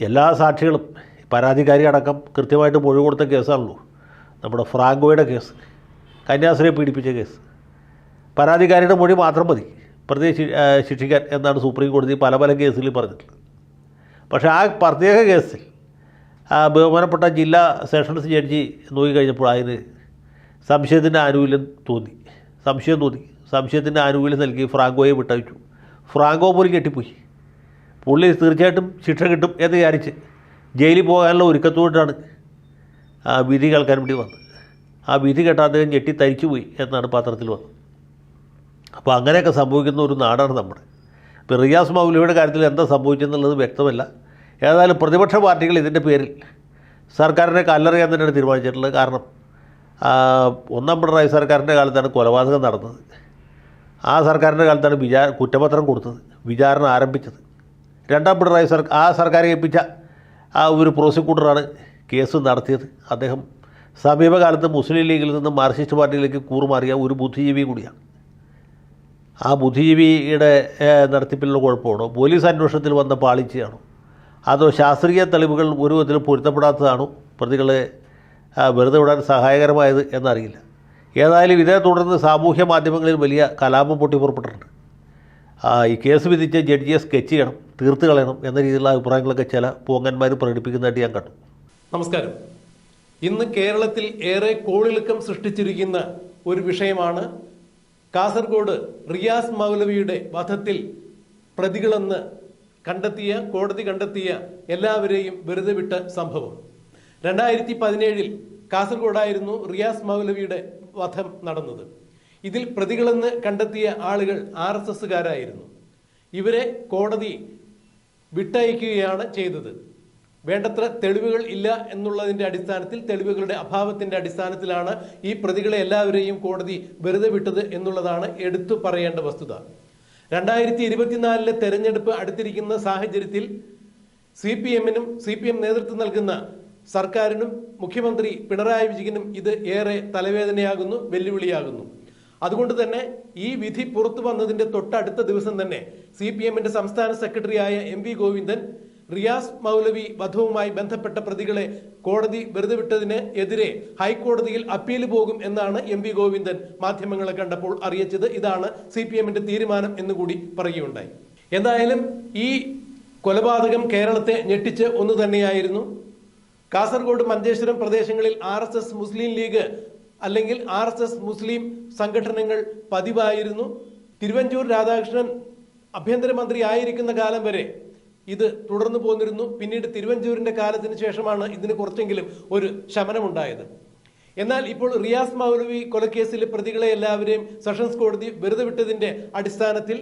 എല്ലാ സാക്ഷികളും പരാതിക്കാരി അടക്കം കൃത്യമായിട്ട് മൊഴി കൊടുത്ത കേസാണല്ലോ. നമ്മുടെ ഫ്രാങ്കോയുടെ കേസ് കന്യാസ്ത്രീയെ പീഡിപ്പിച്ച കേസ്. പരാതിക്കാരിയുടെ മൊഴി മാത്രം മതി. പ്രതിയെ ശി- ശിക്ഷിക്കാൻ എന്നാണ് സുപ്രീം കോടതി പല പല കേസിൽ പറഞ്ഞിട്ടുള്ളത്. പക്ഷേ ആ പ്രത്യേക കേസിൽ ബഹുമാനപ്പെട്ട ജില്ലാ സെഷൻസ് ജഡ്ജി നോക്കിക്കഴിഞ്ഞപ്പോൾ അതിന് സംശയത്തിന്റെ ആനുകൂല്യം തോന്നി. സംശയം തോന്നി. സംശയത്തിന്റെ ആനുകൂല്യം നൽകി ഫ്രാങ്കോയെ വിട്ടയച്ചു. ഫ്രാങ്കോ പോലും കെട്ടിപ്പോയി പുള്ളി തീർച്ചയായിട്ടും ശിക്ഷ കിട്ടും എന്ന് വിചാരിച്ച് ജയിലിൽ പോകാനുള്ള ഒരുക്കത്തോടാണ് ആ വിധി കേൾക്കാൻ വേണ്ടി വന്നത്. ആ വിധി കേട്ട അദ്ദേഹം ഞെട്ടി തരിച്ചു പോയി എന്നാണ് പത്രത്തിൽ വന്നത്. അപ്പോൾ അങ്ങനെയൊക്കെ സംഭവിക്കുന്ന ഒരു നാടാണ് നമ്മുടെ. ഇപ്പോൾ റിയാസ് മൗലിയുടെ കാര്യത്തിൽ എന്താ സംഭവിച്ചെന്നുള്ളത് വ്യക്തമല്ല. ഏതായാലും പ്രതിപക്ഷ പാർട്ടികൾ ഇതിന്റെ പേരിൽ സർക്കാരിനെ കല്ലെറിയാൻ തന്നെയാണ് തീരുമാനിച്ചിട്ടുള്ളത്. കാരണം ഒന്നാം പിണറായി സർക്കാരിന്റെ കാലത്താണ് കൊലപാതകം നടന്നത്. ആ സർക്കാരിന്റെ കാലത്താണ് വിചാ കുറ്റപത്രം കൊടുത്തത് വിചാരണ ആരംഭിച്ചത്. രണ്ടാം പിണറായി സർ ആ സർക്കാർ ഏൽപ്പിച്ച ആ ഒരു പ്രോസിക്യൂട്ടറാണ് കേസ് നടത്തിയത്. അദ്ദേഹം സമീപകാലത്ത് മുസ്ലിം ലീഗിൽ നിന്ന് മാർക്സിസ്റ്റ് പാർട്ടിയിലേക്ക് കൂറുമാറിയ ഒരു ബുദ്ധിജീവി കൂടിയാണ്. ആ ബുദ്ധിജീവിയുടെ നടത്തിപ്പിലുള്ള കുഴപ്പമാണോ? പോലീസ് അന്വേഷണത്തിൽ വന്ന പാളിച്ചയാണോ? അതോ ശാസ്ത്രീയ തെളിവുകൾ ഒരു വിധത്തിലും പൊരുത്തപ്പെടാത്തതാണോ? പ്രതികളെ വെറുതെ വിടാൻ സഹായകരമായത് എന്നറിയില്ല. ഏതായാലും ഇതേ തുടർന്ന് സാമൂഹ്യ മാധ്യമങ്ങളിൽ വലിയ കലാപം പൊട്ടിപ്പുറപ്പെട്ടിട്ടുണ്ട് ഈ കേസ് വിധിച്ച ജഡ്ജിയെ സ്കെച്ച് ചെയ്യണം തീർത്ത് കളയണം എന്ന രീതിയിലുള്ള അഭിപ്രായങ്ങളൊക്കെ ചില പോങ്ങന്മാർ പ്രകടിപ്പിക്കുന്നതായിട്ട് ഞാൻ കണ്ടു. നമസ്കാരം. ഇന്ന് കേരളത്തിൽ ഏറെ കോളിളക്കം സൃഷ്ടിച്ചിരിക്കുന്ന ഒരു വിഷയമാണ് കാസർഗോഡ് റിയാസ് മൗലവിയുടെ വധത്തിൽ പ്രതികളെന്ന് കണ്ടെത്തിയ കോടതി കണ്ടെത്തിയ എല്ലാവരെയും വെറുതെ വിട്ട സംഭവം. രണ്ടായിരത്തി പതിനേഴിൽ കാസർഗോഡായിരുന്നു റിയാസ് മൗലവിയുടെ വധം നടന്നത്. ഇതിൽ പ്രതികളെന്ന് കണ്ടെത്തിയ ആളുകൾ ആർ എസ് എസ്സുകാരായിരുന്നു ഇവരെ കോടതി വിട്ടയക്കുകയാണ് ചെയ്തത്. വേണ്ടത്ര തെളിവുകൾ ഇല്ല എന്നുള്ളതിന്റെ അടിസ്ഥാനത്തിൽ തെളിവുകളുടെ അഭാവത്തിന്റെ അടിസ്ഥാനത്തിലാണ് ഈ പ്രതികളെ എല്ലാവരെയും കോടതി വെറുതെ വിട്ടത് എന്നുള്ളതാണ് എടുത്തു പറയേണ്ട വസ്തുത. രണ്ടായിരത്തി ഇരുപത്തിനാലിലെ തെരഞ്ഞെടുപ്പ് അടുത്തിരിക്കുന്ന സാഹചര്യത്തിൽ സി പി എമ്മിനും സി പി എം നേതൃത്വം നൽകുന്ന സർക്കാരിനും മുഖ്യമന്ത്രി പിണറായി വിജയനും ഇത് ഏറെ തലവേദനയാകുന്നു വെല്ലുവിളിയാകുന്നു. അതുകൊണ്ട് തന്നെ ഈ വിധി പുറത്തു വന്നതിന്റെ തൊട്ടടുത്ത ദിവസം തന്നെ സി പി എമ്മിന്റെ സംസ്ഥാന സെക്രട്ടറിയായ എം വി ഗോവിന്ദൻ റിയാസ് മൗലവി വധവുമായി ബന്ധപ്പെട്ട പ്രതികളെ കോടതി വെറുതെ വിട്ടതിന് എതിരെ ഹൈക്കോടതിയിൽ അപ്പീൽ പോകും എന്നാണ് എം വി ഗോവിന്ദൻ മാധ്യമങ്ങളെ കണ്ടപ്പോൾ അറിയിച്ചത്. ഇതാണ് സി പി എമ്മിന്റെ തീരുമാനം എന്നുകൂടി പറയുകയുണ്ടായി. എന്തായാലും ഈ കൊലപാതകം കേരളത്തെ ഞെട്ടിച്ച് ഒന്ന് തന്നെയായിരുന്നു. കാസർഗോഡ് മഞ്ചേശ്വരം പ്രദേശങ്ങളിൽ R S S Muslim League അല്ലെങ്കിൽ ആർ എസ് എസ് മുസ്ലിം സംഘടനകൾ പതിവായിരുന്നു. തിരുവഞ്ചൂർ രാധാകൃഷ്ണൻ ആഭ്യന്തരമന്ത്രി ആയിരിക്കുന്ന കാലം വരെ ഇത് തുടർന്നു പോന്നിരുന്നു. പിന്നീട് തിരുവഞ്ചൂരിന്റെ കാലത്തിന് ശേഷമാണ് ഇതിന് കുറച്ചെങ്കിലും ഒരു ശമനമുണ്ടായത്. എന്നാൽ ഇപ്പോൾ റിയാസ് മൗലവി കൊലക്കേസിലെ പ്രതികളെ എല്ലാവരെയും സെഷൻസ് കോടതി വെറുതെ വിട്ടതിന്റെ അടിസ്ഥാനത്തിൽ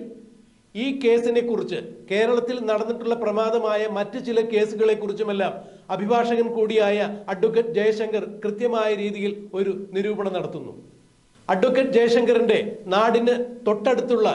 ഈ കേസിനെ കുറിച്ച് കേരളത്തിൽ നടന്നിട്ടുള്ള പ്രമാദമായ മറ്റ് ചില കേസുകളെ കുറിച്ചുമെല്ലാം അഭിഭാഷകൻ കൂടിയായ അഡ്വക്കേറ്റ് ജയശങ്കർ കൃത്യമായ രീതിയിൽ ഒരു നിരൂപണം നടത്തുന്നു. അഡ്വക്കേറ്റ് ജയശങ്കറിന്റെ നാടിന് തൊട്ടടുത്തുള്ള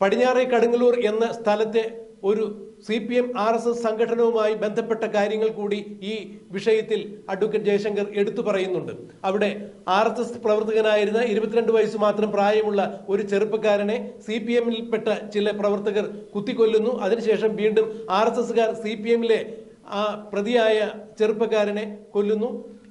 പടിഞ്ഞാറേ കടുങ്ങല്ലൂർ എന്ന സ്ഥലത്തെ ഒരു C P M R S S സംഘടനവുമായി ബന്ധപ്പെട്ട കാര്യങ്ങൾ കൂടി ഈ വിഷയത്തിൽ അഡ്വക്കേറ്റ് ജയശങ്കർ എടുത്തു പറയുന്നുണ്ട്. അവിടെ ആർ എസ് എസ് പ്രവർത്തകനായിരുന്ന ഇരുപത്തിരണ്ട് വയസ്സ് മാത്രം പ്രായമുള്ള ഒരു ചെറുപ്പക്കാരനെ സി പി എമ്മിൽപ്പെട്ട ചില പ്രവർത്തകർ കുത്തിക്കൊല്ലുന്നു. അതിനുശേഷം വീണ്ടും ആർ എസ് എസ്സുകാർ സി പി എമ്മിലെ ആ പ്രതിയായ ചെറുപ്പക്കാരനെ കൊല്ലുന്നു.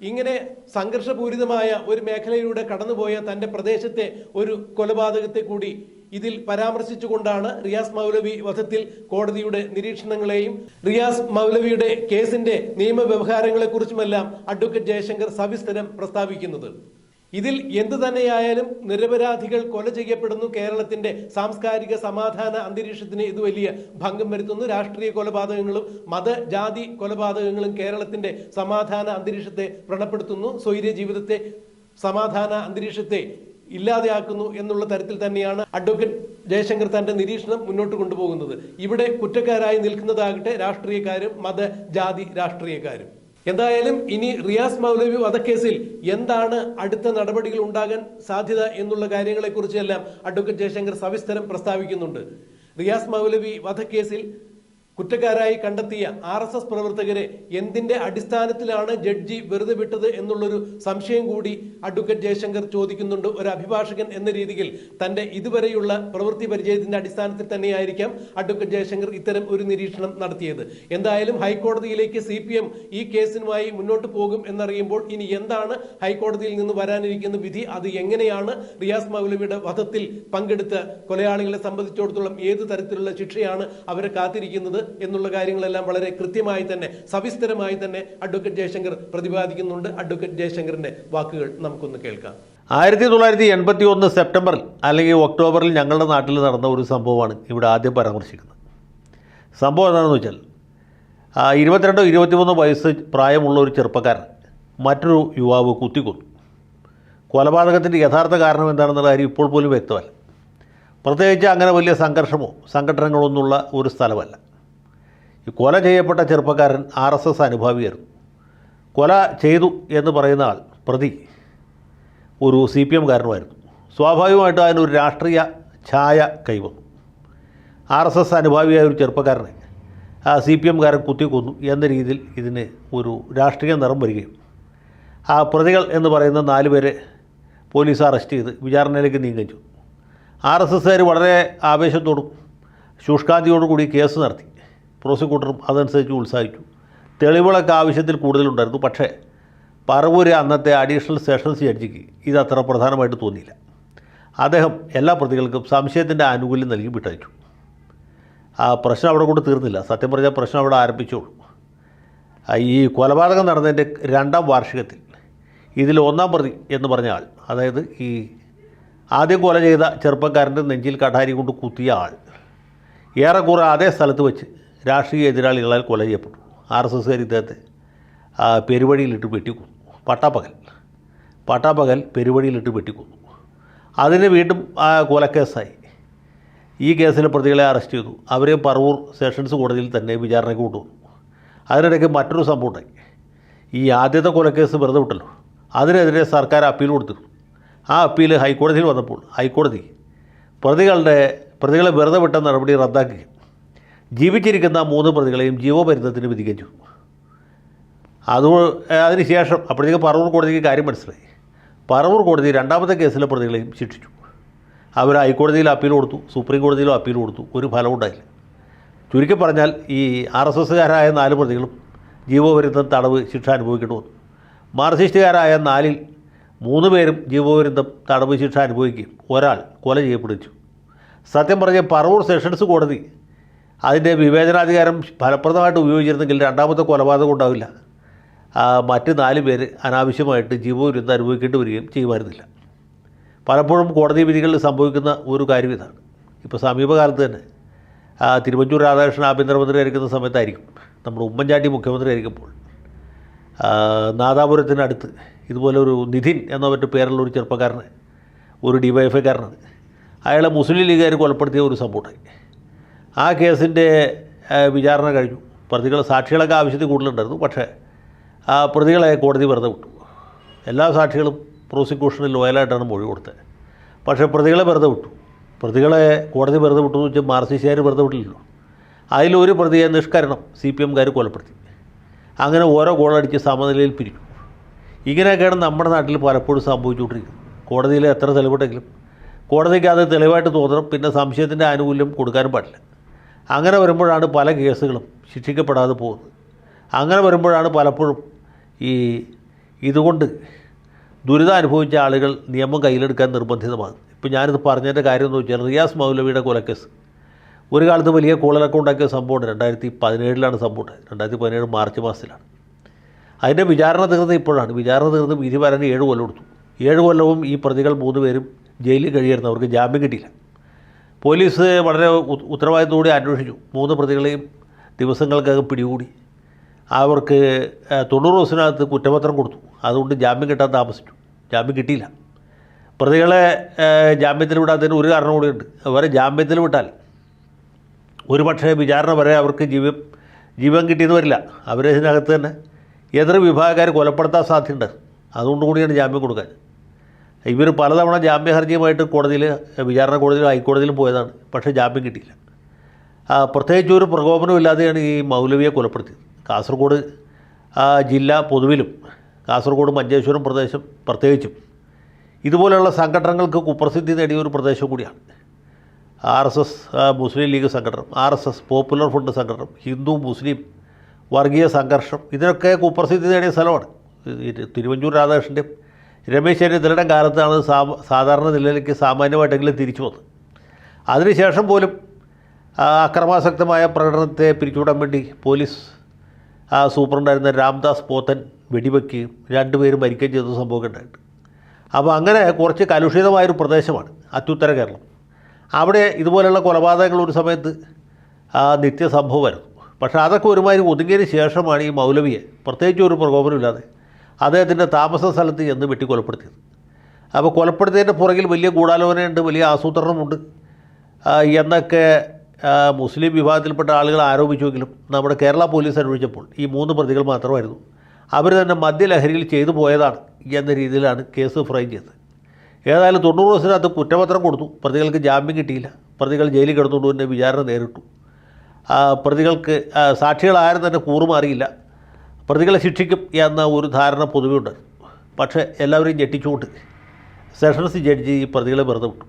ഇങ്ങനെ സംഘർഷപൂരിതമായ ഒരു മേഖലയിലൂടെ കടന്നുപോയ തന്റെ പ്രദേശത്തെ ഒരു കൊലപാതകത്തെ കൂടി ഇതിൽ പരാമർശിച്ചുകൊണ്ടാണ് റിയാസ് മൗലവി വധത്തിൽ കോടതിയുടെ നിരീക്ഷണങ്ങളെയും റിയാസ് മൗലവിയുടെ കേസിന്റെ നിയമവ്യവഹാരങ്ങളെ കുറിച്ചുമെല്ലാം അഡ്വക്കേറ്റ് ജയശങ്കർ സവിസ്തരം പ്രസ്താവിക്കുന്നത്. ഇതിൽ എന്തു തന്നെയായാലും നിരപരാധികൾ കൊല ചെയ്യപ്പെടുന്നു. കേരളത്തിന്റെ സാംസ്കാരിക സമാധാന അന്തരീക്ഷത്തിന് ഇത് വലിയ ഭംഗം വരുത്തുന്നു. രാഷ്ട്രീയ കൊലപാതകങ്ങളും മത ജാതി കൊലപാതകങ്ങളും കേരളത്തിന്റെ സമാധാന അന്തരീക്ഷത്തെ വ്രണപ്പെടുത്തുന്നു. സ്വൈര്യ ജീവിതത്തെ സമാധാന അന്തരീക്ഷത്തെ ഇല്ലാതെയാക്കുന്നു എന്നുള്ള തരത്തിൽ തന്നെയാണ് അഡ്വക്കേറ്റ് ജയശങ്കർ തന്റെ നിരീക്ഷണം മുന്നോട്ട് കൊണ്ടുപോകുന്നത്. ഇവിടെ കുറ്റക്കാരായി നിൽക്കുന്നതാകട്ടെ രാഷ്ട്രീയക്കാരും മത ജാതി രാഷ്ട്രീയക്കാരും. എന്തായാലും ഇനി റിയാസ് മൗലവി വധക്കേസിൽ എന്താണ് അടുത്ത നടപടികൾ ഉണ്ടാകാൻ സാധ്യത എന്നുള്ള കാര്യങ്ങളെക്കുറിച്ചെല്ലാം അഡ്വക്കേറ്റ് ജയശങ്കർ സവിസ്തരം പ്രസ്താവിക്കുന്നുണ്ട്. റിയാസ് മൗലവി വധക്കേസിൽ കുറ്റക്കാരായി കണ്ടെത്തിയ ആർ എസ് എസ് പ്രവർത്തകരെ എന്തിന്റെ അടിസ്ഥാനത്തിലാണ് ജഡ്ജി വെറുതെ വിട്ടത് എന്നുള്ളൊരു സംശയം കൂടി അഡ്വക്കേറ്റ് ജയശങ്കർ ചോദിക്കുന്നുണ്ട്. ഒരു അഭിഭാഷകൻ എന്ന രീതിയിൽ തന്റെ ഇതുവരെയുള്ള പ്രവൃത്തി പരിചയത്തിന്റെ അടിസ്ഥാനത്തിൽ തന്നെയായിരിക്കാം അഡ്വക്കേറ്റ് ജയശങ്കർ ഇത്തരം ഒരു നിരീക്ഷണം നടത്തിയത്. എന്തായാലും ഹൈക്കോടതിയിലേക്ക് സി ഈ കേസിനുമായി മുന്നോട്ട് പോകും എന്നറിയുമ്പോൾ ഇനി എന്താണ് ഹൈക്കോടതിയിൽ നിന്ന് വരാനിരിക്കുന്ന വിധി? അത് എങ്ങനെയാണ്? റിയാസ് മൗലവിയുടെ വധത്തിൽ പങ്കെടുത്ത കൊലയാളികളെ സംബന്ധിച്ചിടത്തോളം ഏത് തരത്തിലുള്ള ശിക്ഷയാണ് അവരെ കാത്തിരിക്കുന്നത്? എന്നുള്ള കാര്യങ്ങളെല്ലാം വളരെ കൃത്യമായി തന്നെ സവിസ്തരമായി തന്നെ അഡ്വക്കേറ്റ് ജയശങ്കർ പ്രതിപാദിക്കുന്നുണ്ട്. അഡ്വക്കേറ്റ് ജയശങ്കറിന്റെ വാക്കുകൾ നമുക്കൊന്ന് കേൾക്കാം. ആയിരത്തി തൊള്ളായിരത്തി എൺപത്തി ഒന്ന് സെപ്റ്റംബറിൽ അല്ലെങ്കിൽ ഒക്ടോബറിൽ ഞങ്ങളുടെ നാട്ടിൽ നടന്ന ഒരു സംഭവമാണ് ഇവിടെ ആദ്യം പരാമർശിക്കുന്നത്. സംഭവം എന്താണെന്ന് വെച്ചാൽ ഇരുപത്തിരണ്ടോ ഇരുപത്തിമൂന്നോ വയസ്സ് പ്രായമുള്ള ഒരു ചെറുപ്പക്കാരൻ മറ്റൊരു യുവാവ് കുത്തിക്കൊന്നു. കൊലപാതകത്തിന്റെ യഥാർത്ഥ കാരണം എന്താണെന്നുള്ള കാര്യം ഇപ്പോൾ പോലും വ്യക്തമല്ല. പ്രത്യേകിച്ച് അങ്ങനെ വലിയ സംഘർഷമോ സംഘടനകളോ ഒന്നുള്ള ഒരു സ്ഥലമല്ല. ഈ കൊല ചെയ്യപ്പെട്ട ചെറുപ്പക്കാരൻ ആർ എസ് എസ് അനുഭാവിയായിരുന്നു കൊല ചെയ്തു എന്ന് പറയുന്ന ആൾ പ്രതി ഒരു സി പി എംകാരനുമായിരുന്നു സ്വാഭാവികമായിട്ടും അതിനൊരു രാഷ്ട്രീയ ഛായ കൈവന്നു. ആർ എസ് എസ് അനുഭാവിയായ ഒരു ചെറുപ്പക്കാരനെ ആ സി പി എംകാരൻ കുത്തിക്കൊന്നു എന്ന രീതിയിൽ ഇതിന് ഒരു രാഷ്ട്രീയ നിറം വരികയും. ആ പ്രതികൾ എന്ന് പറയുന്ന നാല് പേരെ പോലീസ് അറസ്റ്റ് ചെയ്ത് വിചാരണയിലേക്ക് നീങ്ങിച്ചു ആർ എസ് എസ്സുകാർ വളരെ ആവേശത്തോടും ശുഷ്കാന്തിയോടും കൂടി കേസ് നടത്തി. പ്രോസിക്യൂട്ടറും അതനുസരിച്ച് ഉത്സാഹിച്ചു. തെളിവുകളൊക്കെ ആവശ്യത്തിൽ കൂടുതലുണ്ടായിരുന്നു. പക്ഷേ പറവൂര് അന്നത്തെ അഡീഷണൽ സെഷൻസ് ജഡ്ജിക്ക് ഇത് അത്ര പ്രധാനമായിട്ട് തോന്നിയില്ല. അദ്ദേഹം എല്ലാ പ്രതികൾക്കും സംശയത്തിന്റെ ആനുകൂല്യം നൽകി വിട്ടയച്ചു. ആ പ്രശ്നം അവിടെ കൊണ്ട് തീർന്നില്ല. സത്യം പറഞ്ഞാൽ പ്രശ്നം അവിടെ ആരംഭിച്ചോളൂ. ഈ കൊലപാതകം നടന്നതിന്റെ രണ്ടാം വാർഷികത്തിൽ ഇതിൽ ഒന്നാം പ്രതി എന്ന് പറഞ്ഞ ആൾ അതായത് ഈ ആദ്യം കൊല ചെയ്ത ചെറുപ്പക്കാരന്റെ നെഞ്ചിൽ കഠാരി കൊണ്ട് കുത്തിയ ആൾ ഏറെക്കുറെ അതേ സ്ഥലത്ത് വെച്ച് രാഷ്ട്രീയ എതിരാളികളാൽ കൊല ചെയ്യപ്പെട്ടു. ആർ എസ് എസ്കാർ ഇദ്ദേഹത്തെ പെരുവഴിയിലിട്ട് വെട്ടിക്കൊന്നു. പട്ടാപ്പകൽ. പട്ടാപ്പകൽ പെരുവഴിയിലിട്ട് വെട്ടിക്കൊന്നു. അതിന് വീണ്ടും ആ കൊലക്കേസായി. ഈ കേസിലെ പ്രതികളെ അറസ്റ്റ് ചെയ്തു. അവരെ പറവൂർ സെഷൻസ് കോടതിയിൽ തന്നെ വിചാരണയ്ക്ക് കൊണ്ടുവന്നു. അതിനിടയ്ക്ക് മറ്റൊരു സംഭവം ഉണ്ടായി ഈ ആദ്യത്തെ കൊലക്കേസ് വെറുതെ വിട്ടല്ലോ. അതിനെതിരെ സർക്കാർ അപ്പീൽ കൊടുത്തിരുന്നു. ആ അപ്പീൽ ഹൈക്കോടതിയിൽ വന്നപ്പോൾ ഹൈക്കോടതി പ്രതികളുടെ പ്രതികളെ വെറുതെ വിട്ട നടപടി റദ്ദാക്കുകയും ജീവിച്ചിരിക്കുന്ന മൂന്ന് പ്രതികളെയും ജീവപര്യന്തത്തിന് വിധിക്കുകയും ചെയ്തു അത് അതിനുശേഷം അപ്പോഴത്തേക്ക് പറവൂർ കോടതിക്ക് കാര്യം മനസ്സിലായി. പറവൂർ കോടതി രണ്ടാമത്തെ കേസിലെ പ്രതികളെയും ശിക്ഷിച്ചു. അവർ ഹൈക്കോടതിയിൽ അപ്പീൽ കൊടുത്തു സുപ്രീം കോടതിയിലും അപ്പീൽ കൊടുത്തു ഒരു ഫലം ഉണ്ടായില്ല. ചുരുക്കി പറഞ്ഞാൽ ഈ ആർ എസ് എസ്സുകാരായ നാല് പ്രതികളും ജീവപര്യന്തം തടവ് ശിക്ഷ അനുഭവിക്കേണ്ടി വന്നു. മാർസിസ്റ്റുകാരായ നാലിൽ മൂന്ന് പേരും ജീവപര്യന്തം തടവ് ശിക്ഷ അനുഭവിക്കുകയും ഒരാൾ കൊല ചെയ്യപ്പെടുവിച്ചു സത്യം പറഞ്ഞ പറവൂർ സെഷൻസ് കോടതി അതിന്റെ വിവേചനാധികാരം ഫലപ്രദമായിട്ട് ഉപയോഗിച്ചിരുന്നെങ്കിൽ രണ്ടാമത്തെ കൊലപാതകം ഉണ്ടാവില്ല. മറ്റ് നാല് പേര് അനാവശ്യമായിട്ട് ജീവപര്യന്തം അനുഭവിക്കേണ്ടി വരികയും ചെയ്യുമായിരുന്നില്ല. പലപ്പോഴും കോടതി വിധികളിൽ സംഭവിക്കുന്ന ഒരു കാര്യം ഇതാണ്. ഇപ്പോൾ സമീപകാലത്ത് തന്നെ തിരുവഞ്ചൂർ രാധാകൃഷ്ണൻ ആഭ്യന്തരമന്ത്രി ആയിരിക്കുന്ന സമയത്തായിരിക്കും നമ്മുടെ ഉമ്മൻചാണ്ടി മുഖ്യമന്ത്രി ആയിരിക്കുമ്പോൾ നാദാപുരത്തിനടുത്ത് ഇതുപോലെ ഒരു നിധിൻ എന്ന മറ്റു പേരുള്ള ഒരു ചെറുപ്പക്കാരന് ഒരു ഡിവൈഎഫ്ഐക്കാരനാണ് അയാളെ മുസ്ലിം ലീഗുകാർ കൊലപ്പെടുത്തിയ ഒരു സംഭവമുണ്ടായി. ആ കേസിന്റെ വിചാരണ കഴിഞ്ഞു. പ്രതികൾ സാക്ഷികളൊക്കെ ആവശ്യത്തിൽ കൂടുതലുണ്ടായിരുന്നു. പക്ഷേ ആ പ്രതികളെ കോടതി വെറുതെ വിട്ടു. എല്ലാ സാക്ഷികളും പ്രോസിക്യൂഷനിൽ ലോയലായിട്ടാണ് മൊഴി കൊടുത്തത്. പക്ഷേ പ്രതികളെ വെറുതെ വിട്ടു. പ്രതികളെ കോടതി വെറുതെ വിട്ടു എന്ന് വെച്ചാൽ മാർസിസ്റ്റുകാർ വെറുതെ വിട്ടില്ലല്ലോ. അതിലൊരു പ്രതിയെ നിഷ്കരണം സി പി എംകാർ കൊലപ്പെടുത്തി. അങ്ങനെ ഓരോ ഗോളടിച്ച് സമനിലയിൽ പിരിച്ചു ഇങ്ങനെയൊക്കെയാണ് നമ്മുടെ നാട്ടിൽ പലപ്പോഴും സംഭവിച്ചുകൊണ്ടിരിക്കുന്നത്. കോടതിയിൽ എത്ര തെളിവുണ്ടെങ്കിലും കോടതിക്ക് അത് തെളിവായിട്ട് തോന്നണം. പിന്നെ സംശയത്തിന്റെ ആനുകൂല്യം കൊടുക്കാനും പാടില്ല. അങ്ങനെ വരുമ്പോഴാണ് പല കേസുകളും ശിക്ഷിക്കപ്പെടാതെ പോകുന്നത്. അങ്ങനെ വരുമ്പോഴാണ് പലപ്പോഴും ഈ ഇതുകൊണ്ട് ദുരിതം അനുഭവിച്ച ആളുകൾ നിയമം കയ്യിലെടുക്കാൻ നിർബന്ധിതമാകും ഇപ്പോൾ ഞാനിത് പറഞ്ഞതിന്റെ കാര്യം എന്ന് വെച്ചാൽ റിയാസ് മൗലവിയുടെ കൊലക്കേസ് ഒരു കാലത്ത് വലിയ കോളലൊക്കെ ഉണ്ടാക്കിയ സംഭവമുണ്ട് രണ്ടായിരത്തി പതിനേഴിലാണ് സംഭവം രണ്ടായിരത്തി പതിനേഴ് മാർച്ച് മാസത്തിലാണ്. അതിന്റെ വിചാരണ തീർന്നത് ഇപ്പോഴാണ്. വിചാരണ തീർന്ന് വിധി പറഞ്ഞ് ഏഴ് കൊല്ലം കൊടുത്തു ഏഴ് കൊല്ലവും ഈ പ്രതികൾ മൂന്ന് പേരും ജയിലിൽ കഴിയായിരുന്നു. അവർക്ക് ജാമ്യം കിട്ടിയില്ല. പോലീസ് വളരെ ഉത്തരവാദിത്തോടെ അന്വേഷിച്ചു. മൂന്ന് പ്രതികളെയും ദിവസങ്ങൾക്കകം പിടികൂടി. അവർക്ക് തൊണ്ണൂറ് ദിവസത്തിനകത്ത് കുറ്റപത്രം കൊടുത്തു. അതുകൊണ്ട് ജാമ്യം കിട്ടാൻ താമസിച്ചു. ജാമ്യം കിട്ടിയില്ല. പ്രതികളെ ജാമ്യത്തിൽ വിടാത്തതിന് ഒരു കാരണം കൂടിയുണ്ട് അവരെ ജാമ്യത്തിൽ വിട്ടാൽ ഒരു പക്ഷേ വിചാരണ വരെ അവർക്ക് ജീവൻ ജീവൻ കിട്ടിയെന്ന് വരില്ല. അവരെ ഇതിനകത്ത് തന്നെ എതിർ വിഭാഗക്കാർ കൊലപ്പെടുത്താൻ സാധ്യതയുണ്ട്. അതുകൊണ്ട് കൂടിയാണ് ജാമ്യം കൊടുക്കാൻ. ഇവർ പലതവണ ജാമ്യ ഹർജിയുമായിട്ട് കോടതിയിൽ വിചാരണ കോടതിയിലും ഹൈക്കോടതിയിലും പോയതാണ്. പക്ഷേ ജാമ്യം കിട്ടിയില്ല. പ്രത്യേകിച്ച് ഒരു പ്രകോപനമില്ലാതെയാണ് ഈ മൗലവിയെ കൊലപ്പെടുത്തിയത്. കാസർഗോഡ് ജില്ല പൊതുവിലും കാസർഗോഡ് മഞ്ചേശ്വരം പ്രദേശം പ്രത്യേകിച്ചും ഇതുപോലെയുള്ള സംഘടനകൾക്ക് കുപ്രസിദ്ധി നേടിയ ഒരു പ്രദേശം കൂടിയാണ്. R S S Muslim League സംഘടനം R S S Popular Front സംഘടനം Hindu മുസ്ലിം വർഗീയ സംഘർഷം ഇതിനൊക്കെ കുപ്രസിദ്ധി നേടിയ സ്ഥലമാണ്. തിരുവഞ്ചൂർ രാധാകൃഷ്ണന്റെയും രമേശ് ചെന്നിത്തലയുടെ കാലത്താണ് സാ സാധാരണ നിലയിലേക്ക് സാമാന്യമായിട്ടെങ്കിലും തിരിച്ചു വന്നത്. അതിനുശേഷം പോലും അക്രമാസക്തമായ പ്രകടനത്തെ പിരിച്ചുവിടാൻ വേണ്ടി പോലീസ് സൂപ്രണ്ടായിരുന്ന രാംദാസ് പോത്തൻ വെടിവെക്കുകയും രണ്ടുപേരും മരിക്കുകയും ചെയ്ത സംഭവമൊക്കെ ഉണ്ടായിട്ടുണ്ട് അപ്പോൾ അങ്ങനെ കുറച്ച് കലുഷിതമായൊരു പ്രദേശമാണ് അത്യുത്തര കേരളം. അവിടെ ഇതുപോലെയുള്ള കൊലപാതകങ്ങൾ ഒരു സമയത്ത് നിത്യസംഭവമായിരുന്നു. പക്ഷേ അതൊക്കെ ഒരുമാതിരി ഒതുങ്ങിയതിന് ശേഷമാണ് ഈ മൗലവിയെ പ്രത്യേകിച്ച് ഒരു പ്രകോപനമില്ലാതെ അദ്ദേഹത്തിന്റെ താമസ സ്ഥലത്ത് ചെന്ന് വെട്ടി കൊലപ്പെടുത്തിയത് അപ്പോൾ കൊലപ്പെടുത്തിയതിന്റെ പുറകിൽ വലിയ ഗൂഢാലോചനയുണ്ട് വലിയ ആസൂത്രണമുണ്ട്. എന്നൊക്കെ മുസ്ലിം വിഭാഗത്തിൽപ്പെട്ട ആളുകൾ ആരോപിച്ചുവെങ്കിലും നമ്മുടെ കേരള പോലീസ് അന്വേഷിച്ചപ്പോൾ ഈ മൂന്ന് പ്രതികൾ മാത്രമായിരുന്നു. അവർ തന്നെ മദ്യലഹരിയിൽ ചെയ്തു പോയതാണ് എന്ന രീതിയിലാണ് കേസ് ഫ്രെയിം ചെയ്തത്. ഏതായാലും തൊണ്ണൂറ് ദിവസത്തിനകത്ത് കുറ്റപത്രം കൊടുത്തു. പ്രതികൾക്ക് ജാമ്യം കിട്ടിയില്ല. പ്രതികൾ ജയിലിൽ കിടന്നുകൊണ്ട് തന്നെ വിചാരണ നേരിട്ടു. പ്രതികൾക്ക് സാക്ഷികളാരും തന്നെ കൂറുമാറിയില്ല. പ്രതികളെ ശിക്ഷിക്കും എന്ന ഒരു ധാരണ പൊതുവെയുണ്ട്. പക്ഷേ എല്ലാവരെയും ഞെട്ടിച്ചുകൊണ്ട് സെഷൻസ് ജഡ്ജി ഈ പ്രതികളെ വെറുതെ വിട്ടു.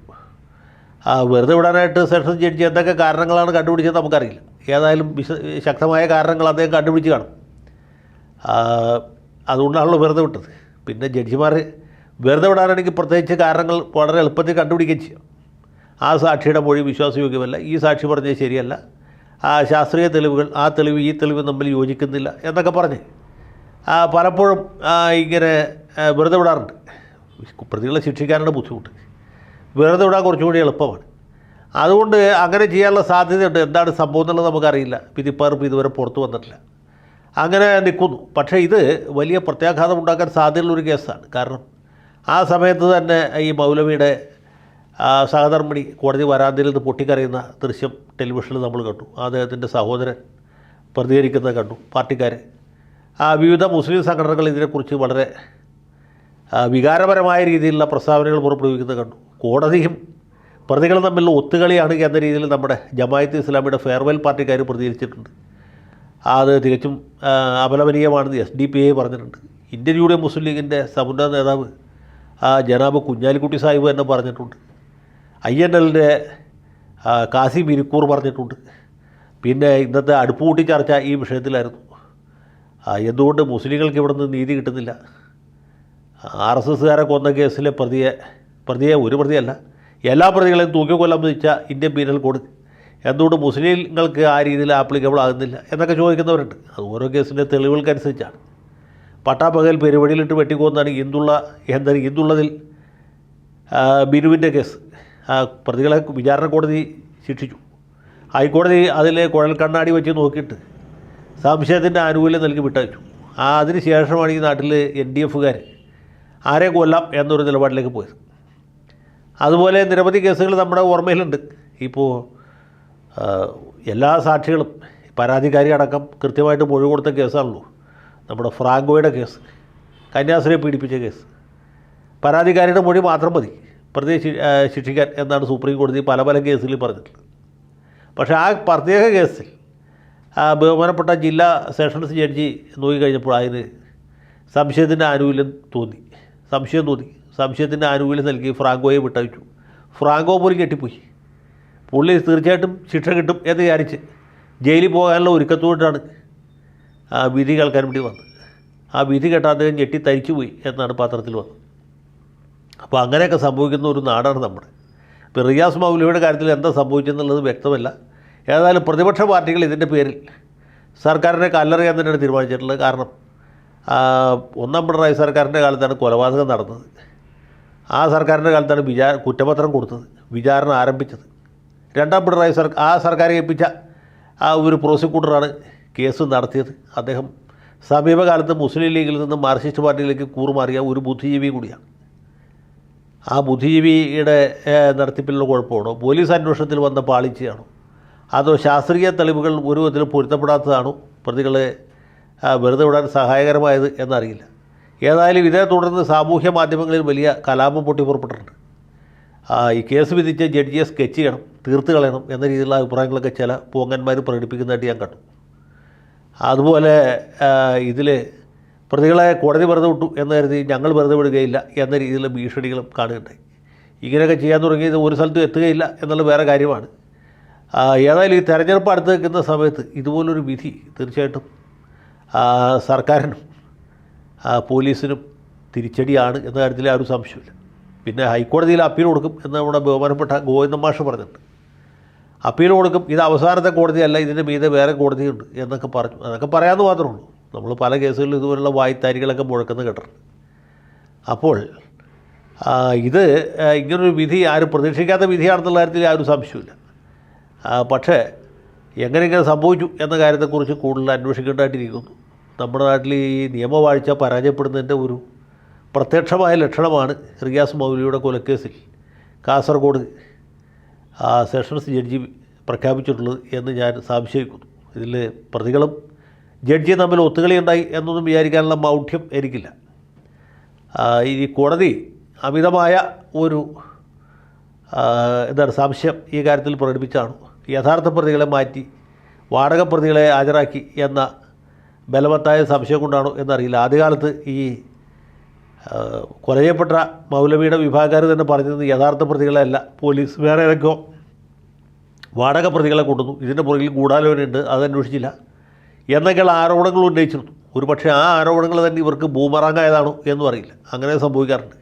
ആ വെറുതെ വിടാനായിട്ട് സെഷൻസ് ജഡ്ജി എന്തൊക്കെ കാരണങ്ങളാണ് കണ്ടുപിടിച്ചത് നമുക്കറിയില്ല. ഏതായാലും വിശ ശക്തമായ കാരണങ്ങൾ അദ്ദേഹം കണ്ടുപിടിച്ച് കാണും. അതുകൊണ്ടാണല്ലോ വെറുതെ വിട്ടത്. പിന്നെ ജഡ്ജിമാർ വെറുതെ വിടാനാണെങ്കിൽ പ്രത്യേകിച്ച് കാരണങ്ങൾ വളരെ എളുപ്പത്തിൽ കണ്ടുപിടിക്കുകയും ചെയ്യും. ആ സാക്ഷിയുടെ മൊഴി വിശ്വാസയോഗ്യമല്ല. ഈ സാക്ഷി പറഞ്ഞത് ശരിയല്ല. ആ ശാസ്ത്രീയ തെളിവുകൾ ആ തെളിവ് ഈ തെളിവ് തമ്മിൽ യോജിക്കുന്നില്ല എന്നൊക്കെ പറഞ്ഞ്. പലപ്പോഴും ഇങ്ങനെ വെറുതെ വിടാറുണ്ട്. പ്രതികളെ ശിക്ഷിക്കാനാണ് ബുദ്ധിമുട്ട്. വെറുതെ വിടാൻ കുറച്ചുകൂടി എളുപ്പമാണ്. അതുകൊണ്ട് അങ്ങനെ ചെയ്യാനുള്ള സാധ്യതയുണ്ട്. എന്താണ് സംഭവം എന്നുള്ളത് നമുക്കറിയില്ല. പിതിപ്പാർപ്പ് ഇതുവരെ പുറത്തു വന്നിട്ടില്ല. അങ്ങനെ നിൽക്കുന്നു. പക്ഷേ ഇത് വലിയ പ്രത്യാഘാതം ഉണ്ടാക്കാൻ സാധ്യതയുള്ളൊരു കേസാണ്. കാരണം ആ സമയത്ത് തന്നെ ഈ മൗലവിയുടെ സഹധർമ്മിണി കോടതി വരാന്തയിൽ നിന്ന് പൊട്ടിക്കറിയുന്ന ദൃശ്യം ടെലിവിഷനിൽ നമ്മൾ കണ്ടു. അദ്ദേഹത്തിന്റെ സഹോദരൻ പ്രതികരിക്കുന്നത് കണ്ടു പാർട്ടിക്കാർ വിവിധ മുസ്ലിം സംഘടനകൾ ഇതിനെക്കുറിച്ച് വളരെ വികാരപരമായ രീതിയിലുള്ള പ്രസ്താവനകൾ പുറപ്പെടുവിക്കുന്നത് കണ്ടു. കോടതിയും പ്രതികൾ തമ്മിലുള്ള ഒത്തുകളിയാണ് എന്ന രീതിയിൽ നമ്മുടെ ജമായത്ത് ഇസ്ലാമിയുടെ ഫെയർവെൽ പാർട്ടിക്കാർ പ്രതികരിച്ചിട്ടുണ്ട്. അത് തികച്ചും അപലപനീയമാണെന്ന് എസ് ഡി പി ഐ പറഞ്ഞിട്ടുണ്ട്. ഇന്ത്യൻ യൂണിയൻ മുസ്ലിം ലീഗിന്റെ സമുന്നത നേതാവ് ജനാബ് കുഞ്ഞാലിക്കുട്ടി സാഹിബ് തന്നെ പറഞ്ഞിട്ടുണ്ട്. ഐ എൻ എല്ലിന്റെ കാസി മിരിക്കൂർ പറഞ്ഞിട്ടുണ്ട്. പിന്നെ ഇന്നത്തെ അടുപ്പുകൂട്ടി ചർച്ച ഈ വിഷയത്തിലായിരുന്നു. എന്തുകൊണ്ട് മുസ്ലിങ്ങൾക്ക് ഇവിടെ നിന്ന് നീതി കിട്ടുന്നില്ല? ആർ എസ് എസ്സുകാരെ കൊന്ന കേസിലെ പ്രതിയെ പ്രതിയെ ഒരു പ്രതിയല്ല എല്ലാ പ്രതികളെയും തൂക്കിക്കൊല്ലാൻ വിധിച്ച ഇന്ത്യൻ പീനൽ കോഡ്. എന്തുകൊണ്ട് മുസ്ലിങ്ങൾക്ക് ആ രീതിയിൽ ആപ്ലിക്കബിൾ ആകുന്നില്ല എന്നൊക്കെ ചോദിക്കുന്നവരുണ്ട്. അത് ഓരോ കേസിന്റെ തെളിവുകൾക്കനുസരിച്ചാണ്. പട്ടാപ്പകൽ പെരുവഴിയിലിട്ട് വെട്ടിക്കൊന്നാണ് ഇന്ദുള്ള എന്താണ് ഇന്ദുള്ളതിൽ ആ, ബിനുവിന്റെ കേസ്. പ്രതികളെ വിചാരണ കോടതി ശിക്ഷിച്ചു. ഹൈക്കോടതി അതിലെ കുഴൽ കണ്ണാടി വെച്ച് നോക്കിയിട്ട് സംശയത്തിന്റെ ആനുകൂല്യം നൽകി വിട്ടയച്ചു. ആ അതിന് ശേഷമാണ് ഈ നാട്ടിൽ എൻ ഡി എഫുകാർ ആരെ കൊല്ലാം എന്നൊരു നിലപാടിലേക്ക് പോയത്. അതുപോലെ നിരവധി കേസുകൾ നമ്മുടെ ഓർമ്മയിലുണ്ട്. ഇപ്പോൾ എല്ലാ സാക്ഷികളും പരാതിക്കാരി അടക്കം കൃത്യമായിട്ട് മൊഴി കൊടുത്ത കേസാണല്ലോ. നമ്മുടെ ഫ്രാങ്കോയുടെ കേസ് കന്യാസ്ത്രീയെ പീഡിപ്പിച്ച കേസ്. പരാതിക്കാരിയുടെ മൊഴി മാത്രം മതി. പ്രതിയെ ശി- ശിക്ഷിക്കാൻ എന്നാണ് സുപ്രീം കോടതി പല പല കേസുകളിൽ പറഞ്ഞിട്ടുള്ളത്. പക്ഷേ ആ പ്രത്യേക കേസിൽ ബഹുമാനപ്പെട്ട ജില്ലാ സെഷൻസ് ജഡ്ജി നോക്കിക്കഴിഞ്ഞപ്പോൾ അതിന് സംശയത്തിന്റെ ആനുകൂല്യം തോന്നി. സംശയം തോന്നി. സംശയത്തിന്റെ ആനുകൂല്യം നൽകി ഫ്രാങ്കോയെ വിട്ടയച്ചു. ഫ്രാങ്കോ പോലും കെട്ടിപ്പോയി പുള്ളി തീർച്ചയായിട്ടും ശിക്ഷ കിട്ടും എന്ന് വിചാരിച്ച് ജയിലിൽ പോകാനുള്ള ഒരുക്കത്തോട്ടാണ് ആ വിധി കേൾക്കാൻ വേണ്ടി വന്നത്. ആ വിധി കേട്ട അദ്ദേഹം ഞെട്ടി തരിച്ചു പോയി എന്നാണ് പത്രത്തിൽ വന്നത്. അപ്പോൾ അങ്ങനെയൊക്കെ സംഭവിക്കുന്ന ഒരു നാടാണ് നമ്മുടെ. ഇപ്പോൾ റിയാസ് മൗലവിയുടെ കാര്യത്തിൽ എന്താ സംഭവിച്ചെന്നുള്ളത് വ്യക്തമല്ല. ഏതായാലും പ്രതിപക്ഷ പാർട്ടികൾ ഇതിന്റെ പേരിൽ സർക്കാരിനെ കല്ലെറിയാൻ തന്നെയാണ് തീരുമാനിച്ചിട്ടുള്ളത്. കാരണം ഒന്നാം പിണറായി സർക്കാരിന്റെ കാലത്താണ് കൊലപാതകം നടന്നത്. ആ സർക്കാരിന്റെ കാലത്താണ് വിചാ കുറ്റപത്രം കൊടുത്തത്. വിചാരണ ആരംഭിച്ചത്. രണ്ടാം പിണറായി സർ ആ സർക്കാർ ഏൽപ്പിച്ച ആ ഒരു പ്രോസിക്യൂട്ടറാണ് കേസ് നടത്തിയത്. അദ്ദേഹം സമീപകാലത്ത് മുസ്ലിം ലീഗിൽ നിന്ന് മാർക്സിസ്റ്റ് പാർട്ടിയിലേക്ക് കൂറുമാറിയ ഒരു ബുദ്ധിജീവി കൂടിയാണ്. ആ ബുദ്ധിജീവിയുടെ നടത്തിപ്പിലുള്ള കുഴപ്പമാണോ? പോലീസ് അന്വേഷണത്തിൽ വന്ന പാളിച്ചയാണോ? അതോ ശാസ്ത്രീയ തെളിവുകൾ ഒരു വിധത്തിലും പൊരുത്തപ്പെടാത്തതാണോ? പ്രതികളെ വെറുതെ വിടാൻ സഹായകരമായത് എന്നറിയില്ല. ഏതായാലും ഇതേ തുടർന്ന് സാമൂഹ്യ മാധ്യമങ്ങളിൽ വലിയ കലാപം പൊട്ടി പുറപ്പെട്ടിട്ടുണ്ട്. ഈ കേസ് വിധിച്ച ജഡ്ജിയെ സ്കെച്ച് ചെയ്യണം തീർത്ത് കളയണം എന്ന രീതിയിലുള്ള അഭിപ്രായങ്ങളൊക്കെ ചില പോങ്ങന്മാർ പ്രകടിപ്പിക്കുന്നതായിട്ട് ഞാൻ കണ്ടു. അതുപോലെ ഇതിൽ പ്രതികളെ കോടതി വെറുതെ വിട്ടു എന്ന് കരുതി ഞങ്ങൾ വെറുതെ വിടുകയില്ല എന്ന രീതിയിലുള്ള ഭീഷണികളും കാണുകയുണ്ടായി ഇങ്ങനെയൊക്കെ ചെയ്യാൻ തുടങ്ങിയത് ഒരു സ്ഥലത്തും എത്തുകയില്ല എന്നുള്ള വേറെ കാര്യമാണ്. ഏതായാലും ഈ തെരഞ്ഞെടുപ്പ് അടുത്ത് നിൽക്കുന്ന സമയത്ത് ഇതുപോലൊരു വിധി തീർച്ചയായിട്ടും സർക്കാരിനും പോലീസിനും തിരിച്ചടിയാണ് എന്ന കാര്യത്തിൽ ആ ഒരു സംശയമില്ല. പിന്നെ ഹൈക്കോടതിയിൽ അപ്പീൽ കൊടുക്കും എന്ന് നമ്മുടെ ബഹുമാനപ്പെട്ട ഗോവിന്ദ മാഷ് പറഞ്ഞിട്ടുണ്ട്. അപ്പീൽ കൊടുക്കും ഇത് അവസാനത്തെ കോടതിയല്ല ഇതിന്റെ മീതെ വേറെ കോടതിയുണ്ട് എന്നൊക്കെ പറഞ്ഞു. അതൊക്കെ പറയാമെന്ന് മാത്രമേ ഉള്ളൂ. നമ്മൾ പല കേസുകളിലും ഇതുപോലുള്ള വായ്ത്താരികളൊക്കെ മുഴക്കുന്ന കേട്ടിട്ടുണ്ട്. അപ്പോൾ ഇത് ഇങ്ങനൊരു വിധി ആരും പ്രതീക്ഷിക്കാത്ത വിധിയാണെന്നുള്ള കാര്യത്തിൽ ആ ഒരു സംശയമില്ല പക്ഷേ എങ്ങനെ ഇങ്ങനെ സംഭവിച്ചു എന്ന കാര്യത്തെക്കുറിച്ച് കൂടുതൽ അന്വേഷിക്കേണ്ടതായിട്ടിരിക്കുന്നു. നമ്മുടെ നാട്ടിൽ ഈ നിയമവാഴ്ച പരാജയപ്പെടുന്നതിന്റെ ഒരു പ്രത്യക്ഷമായ ലക്ഷണമാണ് റിയാസ് മൗലിയുടെ കൊലക്കേസിൽ കാസർഗോഡ് സെഷൻസ് ജഡ്ജി പ്രഖ്യാപിച്ചിട്ടുള്ളത് എന്ന് ഞാൻ സംശയിക്കുന്നു. ഇതിൽ പ്രതികളും ജഡ്ജിയും തമ്മിൽ ഒത്തുകളി ഉണ്ടായി എന്നൊന്നും വിചാരിക്കാനുള്ള മൗഢ്യം എനിക്കില്ല. ഈ കോടതി അമിതമായ ഒരു എന്താണ് സംശയം ഈ കാര്യത്തിൽ പ്രകടിപ്പിച്ചാണ്. യഥാർത്ഥ പ്രതികളെ മാറ്റി വാടക പ്രതികളെ ഹാജരാക്കി എന്ന ബലവത്തായ സംശയം കൊണ്ടാണോ എന്നറിയില്ല. ആദ്യകാലത്ത് ഈ കൊലയപ്പെട്ട കൊല ചെയ്യപ്പെട്ട മൗലവിയുടെ വിഭാഗക്കാർ തന്നെ പറഞ്ഞത് യഥാർത്ഥ പ്രതികളെയല്ല. പോലീസ് വേറെ ഏതൊക്കെയോ വാടക പ്രതികളെ കൊണ്ടുവന്നു. ഇതിന്റെ പുറകിൽ ഗൂഢാലോചനയുണ്ട്. അത് അന്വേഷിച്ചില്ല എന്നൊക്കെയുള്ള ആരോപണങ്ങൾ ഉന്നയിച്ചിരുന്നു. ഒരു പക്ഷേ ആ ആരോപണങ്ങൾ തന്നെ ഇവർക്ക് ഭൂമറാങ്ങായതാണോ എന്ന് അറിയില്ല. അങ്ങനെ സംഭവിക്കാറുണ്ട്.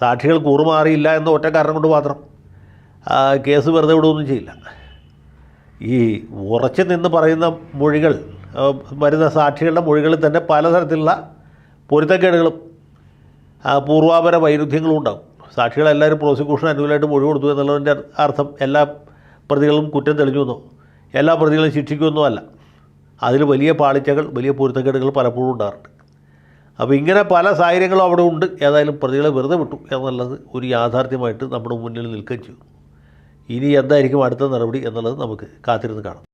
സാക്ഷികൾ കൂറുമാറിയില്ല എന്ന ഒറ്റ കാരണം കൊണ്ട് മാത്രം കേസ് വെറുതെ വിടുകയൊന്നും ചെയ്യില്ല. ഈ ഉറച്ചു നിന്ന് പറയുന്ന മൊഴികൾ വരുന്ന സാക്ഷികളുടെ മൊഴികളിൽ തന്നെ പലതരത്തിലുള്ള പൊരുത്തക്കേടുകളും പൂർവാപര വൈരുദ്ധ്യങ്ങളും ഉണ്ടാകും. സാക്ഷികളെല്ലാവരും പ്രോസിക്യൂഷൻ അനുകൂലമായിട്ട് മൊഴി കൊടുത്തു എന്നുള്ളതിന്റെ അർത്ഥം എല്ലാ പ്രതികളും കുറ്റം തെളിഞ്ഞു എന്നോ എല്ലാ പ്രതികളും ശിക്ഷിക്കുമെന്നോ അല്ല. അതിൽ വലിയ പാളിച്ചകൾ വലിയ പൊരുത്തക്കേടുകൾ പലപ്പോഴും ഉണ്ടാറുണ്ട് അപ്പോൾ ഇങ്ങനെ പല സാഹചര്യങ്ങളും അവിടെ ഉണ്ട്. ഏതായാലും പ്രതികളെ വെറുതെ വിട്ടു എന്നുള്ളത് ഒരു യാഥാർത്ഥ്യമായിട്ട് നമ്മുടെ മുന്നിൽ നിൽക്കുകയും ചെയ്യും ഇനി എന്തായിരിക്കും അടുത്ത നടപടി എന്നുള്ളത് നമുക്ക് കാത്തിരുന്ന് കാണാം.